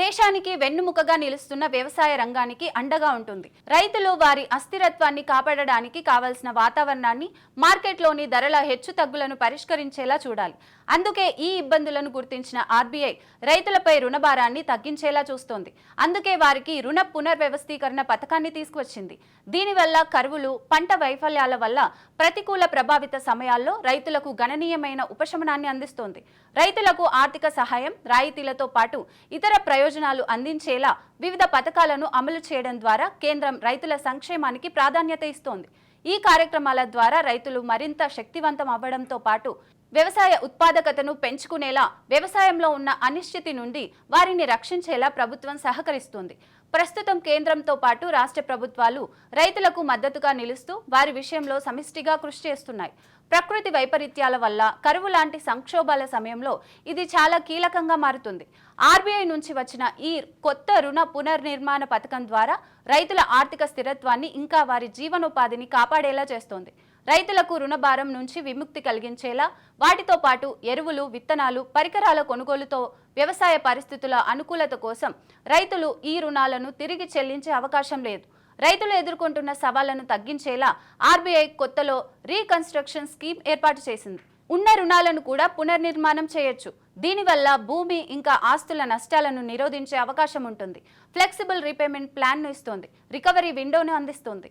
దేశానికి వెన్నుముకగా నిలుస్తున్న వ్యవసాయ రంగానికి అండగా ఉంటుంది. రైతులు వారి అస్థిరత్వాన్ని కాపాడడానికి కావలసిన వాతావరణాన్ని మార్కెట్లోని ధరల హెచ్చు తగ్గులను పరిష్కరించేలా చూడాలి. అందుకే ఈ ఇబ్బందులను గుర్తించిన ఆర్బీఐ రైతులపై రుణభారాన్ని తగ్గించేలా చూస్తోంది. అందుకే వారికి రుణ పునర్వ్యవస్థీకరణ పథకాన్ని తీసుకువచ్చింది. దీనివల్ల కరువులు పంట వైఫల్యాల వల్ల ప్రతికూల ప్రభావిత సమయాల్లో రైతులకు గణనీయమైన ఉపశమనాన్ని అందిస్తోంది. రైతులకు ఆర్థిక సహాయం రాయితీలతో పాటు ఇతర ప్రయోజనాలు అందించేలా వివిధ పథకాలను అమలు చేయడం ద్వారా కేంద్రం రైతుల సంక్షేమానికి ప్రాధాన్యత ఇస్తోంది. ఈ కార్యక్రమాల ద్వారా రైతులు మరింత శక్తివంతం అవ్వడంతో పాటు వ్యవసాయ ఉత్పాదకతను పెంచుకునేలా వ్యవసాయంలో ఉన్న అనిశ్చితి నుండి వారిని రక్షించేలా ప్రభుత్వం సహకరిస్తుంది. ప్రస్తుతం కేంద్రంతో పాటు రాష్ట్ర ప్రభుత్వాలు రైతులకు మద్దతుగా నిలుస్తూ వారి విషయంలో సమిష్టిగా కృషి చేస్తున్నాయి. ప్రకృతి వైపరీత్యాల వల్ల కరువు లాంటి సంక్షోభాల సమయంలో ఇది చాలా కీలకంగా మారుతుంది. ఆర్బీఐ నుంచి వచ్చిన ఈ కొత్త రుణ పునర్నిర్మాణ పథకం ద్వారా రైతుల ఆర్థిక స్థిరత్వాన్ని ఇంకా వారి జీవనోపాధిని కాపాడేలా చేస్తోంది. రైతులకు రుణభారం నుంచి విముక్తి కలిగించేలా వాటితో పాటు ఎరువులు విత్తనాలు పరికరాల కొనుగోలుతో వ్యవసాయ పరిస్థితుల అనుకూలత కోసం రైతులు ఈ రుణాలను తిరిగి చెల్లించే అవకాశం లేదు. రైతులు ఎదుర్కొంటున్న సవాళ్ళను తగ్గించేలా ఆర్బీఐ కొత్తలో రీకన్స్ట్రక్షన్ స్కీమ్ ఏర్పాటు చేసింది. ఉన్న రుణాలను కూడా పునర్నిర్మాణం చేయొచ్చు. దీనివల్ల భూమి ఇంకా ఆస్తుల నష్టాలను నిరోధించే అవకాశం ఉంటుంది. ఫ్లెక్సిబుల్ రీపేమెంట్ ప్లాన్ను ఇస్తోంది. రికవరీ విండోను అందిస్తోంది.